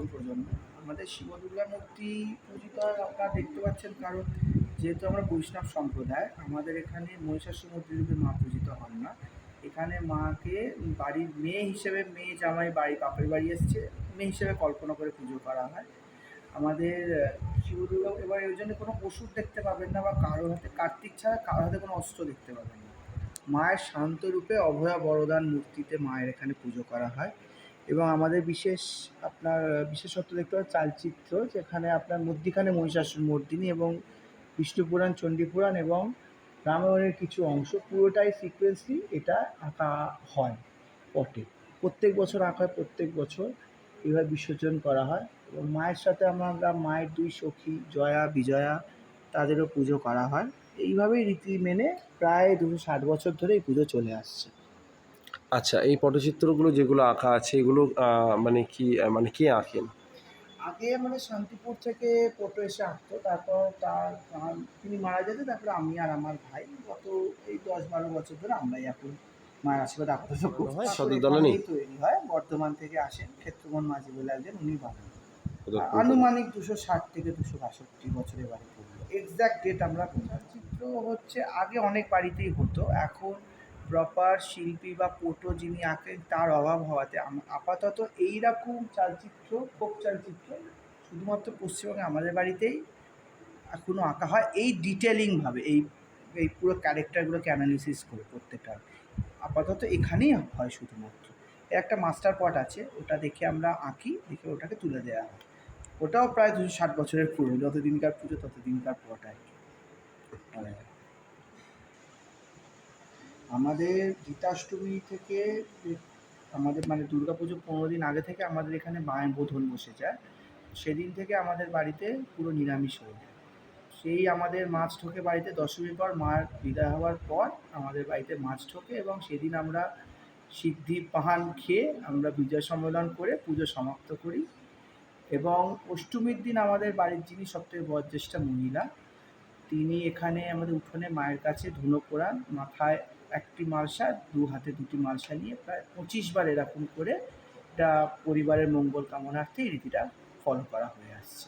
অষ্টম প্রজন্ম। আমাদের শিব দুর্গা মূর্তি পূজিত আপনারা দেখতে পাচ্ছেন, কারণ যেহেতু আমরা বৈষ্ণব সম্প্রদায়, আমাদের এখানে মহিষাসুর মূর্তি রূপে মা পূজিত হন না। এখানে মাকে বাড়ির মেয়ে হিসেবে মেয়ে জামাই বাড়ি বাপের বাড়ি এসছে, মেয়ে হিসেবে কল্পনা করে পুজো করা হয়। আমাদের শিব দুর্গা এবার ওই জন্য কোনো ওষুধ দেখতে পাবেন না বা কারোর হাতে, কার্তিক ছাড়া কারোর হাতে কোনো অস্ত্র দেখতে পাবেন না। মায়ের শান্ত রূপে অভয়া বরদান মূর্তিতে মায়ের এখানে পুজো করা হয়। এবং আমাদের বিশেষ আপনার বিশেষত্ব দেখতে পাবেন চালচিত্র, যেখানে আপনার মধ্যিখানে মহিষাসুর মর্দিনী এবং বিষ্ণু পুরাণ, চণ্ডী পুরাণ এবং রামায়ণের কিছু অংশ, পুরোটাই সিকোয়েন্সলি এটা আঁকা হয় পটে প্রত্যেক বছর আঁকা হয়, প্রত্যেক বছর এভাবে বিসর্জন করা হয় এবং মায়ের সাথে আমরা মায়ের দুই সখী, জয়া, বিজয়া, তাদেরও পুজো করা হয়। এইভাবেই রীতি মেনে প্রায় দুশো ষাট বছর ধরে এই পুজো চলে আসছে। আচ্ছা এই পটচিত্রগুলো যেগুলো আঁকা আছে এগুলো মানে কি মানে কে আঁকেন? আগে মানে শান্তিপুর থেকে পটো এসে আঁকতো তারপর তার তিনি মারা যেতে তারপরে আমি আর আমার ভাই গত এই দশ বারো বছর ধরে আমরাই এখন মায়ের আশীর্বাদ আপাতত। হয়, তৈরি হয় বর্ধমান থেকে আসেন ক্ষেত্রমোহন মাঝি বলে একজন উনি বানান। আনুমানিক দুশো ষাট থেকে দুশো বাষট্টি বছরের বাড়ি এক্সাক্ট ডেট আমরা চিত্র হচ্ছে আগে অনেক বাড়িতেই হতো এখন প্রপার শিল্পী বা পটো যিনি আঁকেন, তার অভাব হওয়াতে আপাতত এইরকম চালচিত্র ফোক চালচিত্র শুধুমাত্র পশ্চিমবঙ্গে, আমাদের বাড়িতেই এখনও আঁকা হয়। এই ডিটেলিংভাবে এই এই পুরো ক্যারেক্টারগুলোকে অ্যানালিসিস করে প্রত্যেকটা। আপাতত এখানেই হয় শুধুমাত্র। এর একটা মাস্টার পট আছে, ওটা দেখে আমরা আঁকি, দেখে ওটাকে তুলে দেওয়া হয়। ওটাও প্রায় দুশো ষাট বছরের পুরো যতদিনকার পুজো, ততদিনকার পট আর কি। আমাদের গীতাষ্টমী থেকে, আমাদের মানে দুর্গা পুজো পনেরো দিন আগে থেকে আমাদের এখানে মায়ের বোধন বসে যায় সেদিন থেকে আমাদের বাড়িতে পুরো নিরামিষ হয়ে যায়। সেই আমাদের মাছ ঢোকে বাড়িতে দশমীর পর মার বিদায় হওয়ার পর আমাদের বাড়িতে মাছ ঢোকে এবং সেদিন আমরা সিদ্ধি পাহান খেয়ে আমরা বিজয় সম্মেলন করে পুজো সমাপ্ত করি। এবং অষ্টমীর দিন আমাদের বাড়ির যিনি সবথেকে বয়োজ্যেষ্ঠা মহিলা, তিনি এখানে আমাদের উঠোনে মায়ের কাছে ধুনো কোরান মাথায় একটি মালসা, দু হাতে দুটি মালসা নিয়ে প্রায় পঁচিশ বার এরকম করে এটা পরিবারের মঙ্গল কামনার্থে এই রীতিটা ফলো করা হয়ে আসছে।